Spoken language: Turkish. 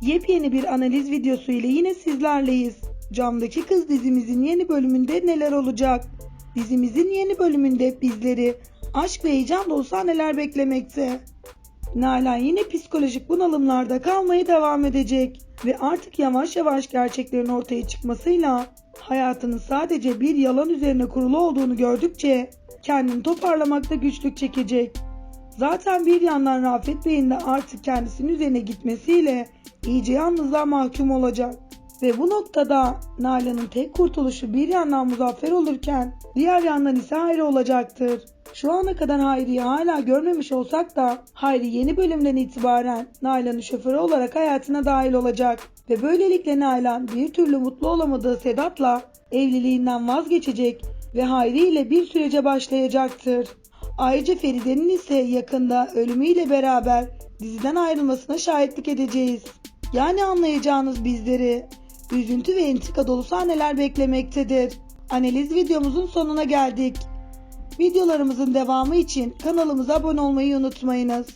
Yepyeni bir analiz videosu ile yine sizlerleyiz. Camdaki Kız dizimizin yeni bölümünde neler olacak? Dizimizin yeni bölümünde bizleri aşk ve heyecan dolu sahneler beklemekte. Nalan yine psikolojik bunalımlarda kalmaya devam edecek ve artık yavaş yavaş gerçeklerin ortaya çıkmasıyla hayatının sadece bir yalan üzerine kurulu olduğunu gördükçe kendini toparlamakta güçlük çekecek. Zaten bir yandan Rafet Bey'in de artık kendisinin üzerine gitmesiyle iyice yalnızlığa mahkum olacak. Ve bu noktada Nalan'ın tek kurtuluşu bir yandan Muzaffer olurken diğer yandan ise Hayri olacaktır. Şu ana kadar Hayri'yi hala görmemiş olsak da Hayri yeni bölümden itibaren Nalan'ın şoförü olarak hayatına dahil olacak. Ve böylelikle Nalan bir türlü mutlu olamadığı Sedat'la evliliğinden vazgeçecek ve Hayri ile bir sürece başlayacaktır. Ayrıca Feride'nin ise yakında ölümüyle beraber diziden ayrılmasına şahitlik edeceğiz. Yani anlayacağınız bizleri üzüntü ve entrika dolu sahneler beklemektedir. Analiz videomuzun sonuna geldik. Videolarımızın devamı için kanalımıza abone olmayı unutmayınız.